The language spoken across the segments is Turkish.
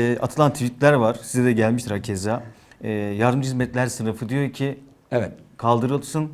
E, atılan tweetler var. Size de gelmiştir hakeza. E, yardımcı hizmetler sınıfı diyor ki Evet. kaldırılsın.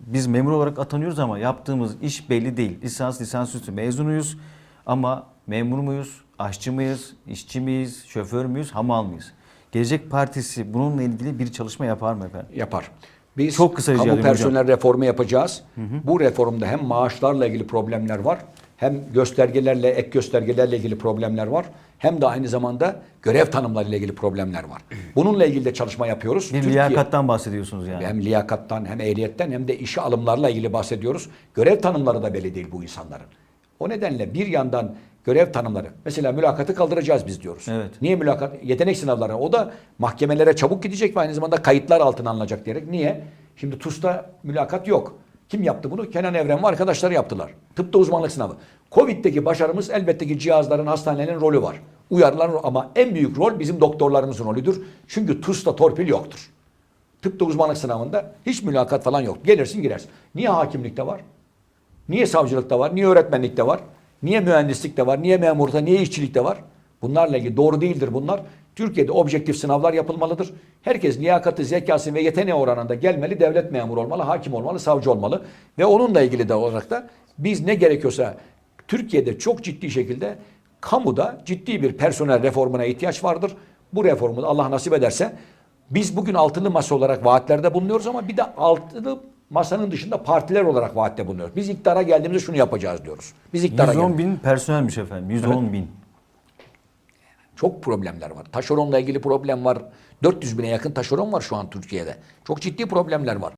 Biz memur olarak atanıyoruz ama yaptığımız iş belli değil. Lisans, lisansüstü mezunuyuz ama memur muyuz, aşçı mıyız, işçi miyiz, şoför müyüz, hamal mıyız? Gelecek Partisi bununla ilgili bir çalışma yapar mı efendim? yapar. Biz Çok kısa kamu personel reformu yapacağız. Bu reformda hem maaşlarla ilgili problemler var, hem göstergelerle, ek göstergelerle ilgili problemler var, hem de aynı zamanda görev tanımlarıyla ilgili problemler var. Bununla ilgili de çalışma yapıyoruz. Bir liyakattan bahsediyorsunuz yani. hem liyakattan hem ehliyetten hem de işe alımlarla ilgili bahsediyoruz. Görev tanımları da belli değil bu insanların. O nedenle bir yandan görev tanımları. Mesela mülakatı kaldıracağız biz diyoruz. Evet. Niye mülakat? Yetenek sınavları. O da mahkemelere çabuk gidecek ve aynı zamanda kayıtlar altına alınacak diyerek. Niye? Şimdi TUS'ta mülakat yok. Kim yaptı bunu? Kenan Evren ve arkadaşları yaptılar. Tıpta uzmanlık sınavı. Covid'deki başarımız elbette ki cihazların, hastanelerin rolü var. Uyarılar ama en büyük rol bizim doktorlarımızın rolüdür. Çünkü TUS'ta torpil yoktur. Tıpta uzmanlık sınavında hiç mülakat falan yok. Gelirsin girersin. Niye hakimlikte var? Niye savcılıkta var? Niye öğretmenlikte var? Niye mühendislikte var? Niye memurda? Niye işçilikte var? Bunlarla ilgili doğru değildir bunlar. Türkiye'de objektif sınavlar yapılmalıdır. Herkes liyakati, zekası ve yeteneği oranında gelmeli, devlet memuru olmalı, hakim olmalı, savcı olmalı. Ve onunla ilgili de olarak da biz ne gerekiyorsa Türkiye'de çok ciddi şekilde kamuda ciddi bir personel reformuna ihtiyaç vardır. Bu reformu Allah nasip ederse biz bugün altılı masa olarak vaatlerde bulunuyoruz ama bir de altılı masanın dışında partiler olarak vaatte bulunuyoruz. Biz iktidara geldiğimizde şunu yapacağız diyoruz. Biz iktidara 110 geldik. bin personelmiş efendim. 110 bin. Çok problemler var. Taşeronla ilgili problem var. 400 bine yakın taşeron var şu an Türkiye'de. Çok ciddi problemler var.